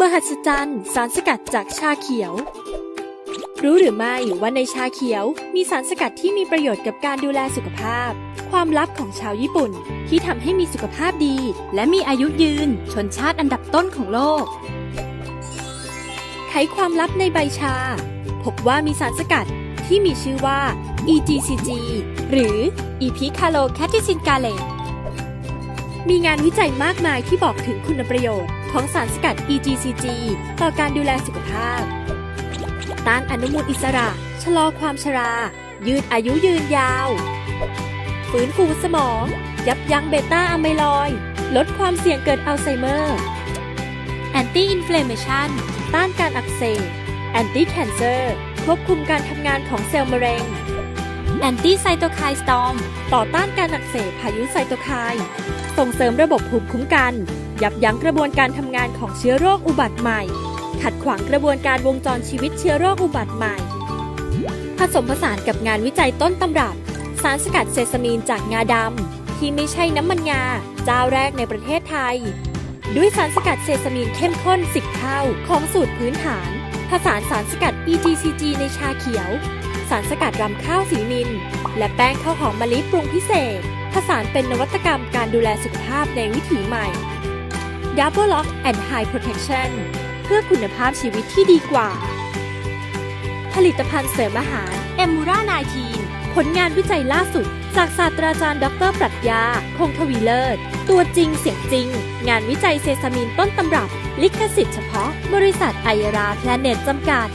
มหัศจรรย์สารสกัดจากชาเขียว รู้หรือไม่ว่าในชาเขียวมีสารสกัดที่มีประโยชน์กับการดูแลสุขภาพ ความลับของชาวญี่ปุ่นที่ทำให้มีสุขภาพดี และมีอายุยืน ชนชาติอันดับต้นของโลก ไขความลับในใบชา พบว่ามีสารสกัดที่มีชื่อว่า EGCG หรือ e p i c a l o c a t e c i n g a l a t e มีงานวิจัยมากมายที่บอกถึงคุณประโยชน์ ของสารสกัด EGCG ต่อการดูแลสุขภาพ ต้านอนุมูลอิสระ ชะลอความชรา ยืดอายุยืนยาว ฟื้นฟูสมอง ยับยั้งเบต้าอะไมลอยด์ลดความเสี่ยงเกิดอัลไซเมอร์ แอนตี้อินฟล m เมชันต้านการอักเสบ แอนตี้แคนเซอร์ ควบคุมการทำงานของเซลล์มะเร็งแอนตี้ไซโตไคน์สตอม ต่อต้านการอักเสบพายุไซโตไคน์ ส่งเสริมระบบภูมิคุ้มกัน ยับยั้งกระบวนการทำงานของเชื้อโรคอุบัติใหม่ ขัดขวางกระบวนการวงจรชีวิตเชื้อโรคอุบัติใหม่ ผสมผสานกับงานวิจัยต้นตำรับ สารสกัดเซซามีนจากงาดำที่ไม่ใช่น้ำมันงาเจ้าแรกในประเทศไทย ด้วยสารสกัดเซซามีนเข้มข้น10เท่าของสูตรพื้นฐาน ผสานสารสกัด EGCG ในชาเขียว สารสกัดรำข้าวสีนิน และแป้งข้าวหอมมะลิปรุงพิเศษ ผสานเป็นนวัตกรรมการดูแลสุขภาพในวิถีใหม่ Double Lock and High Protection เพื่อคุณภาพชีวิตที่ดีกว่า ผลิตภัณฑ์เสริมอาหารเอมูรา19ผลงานวิจัยล่าสุด จากศาสตราจารย์ดรปรัชญา คงทวีเลิศ ตัวจริงเสียงจริง งานวิจัยเซซามินต้นตำรับ ลิขสิทธิ์เฉพาะ บริษัทไอราแพลเน็ตจำกัด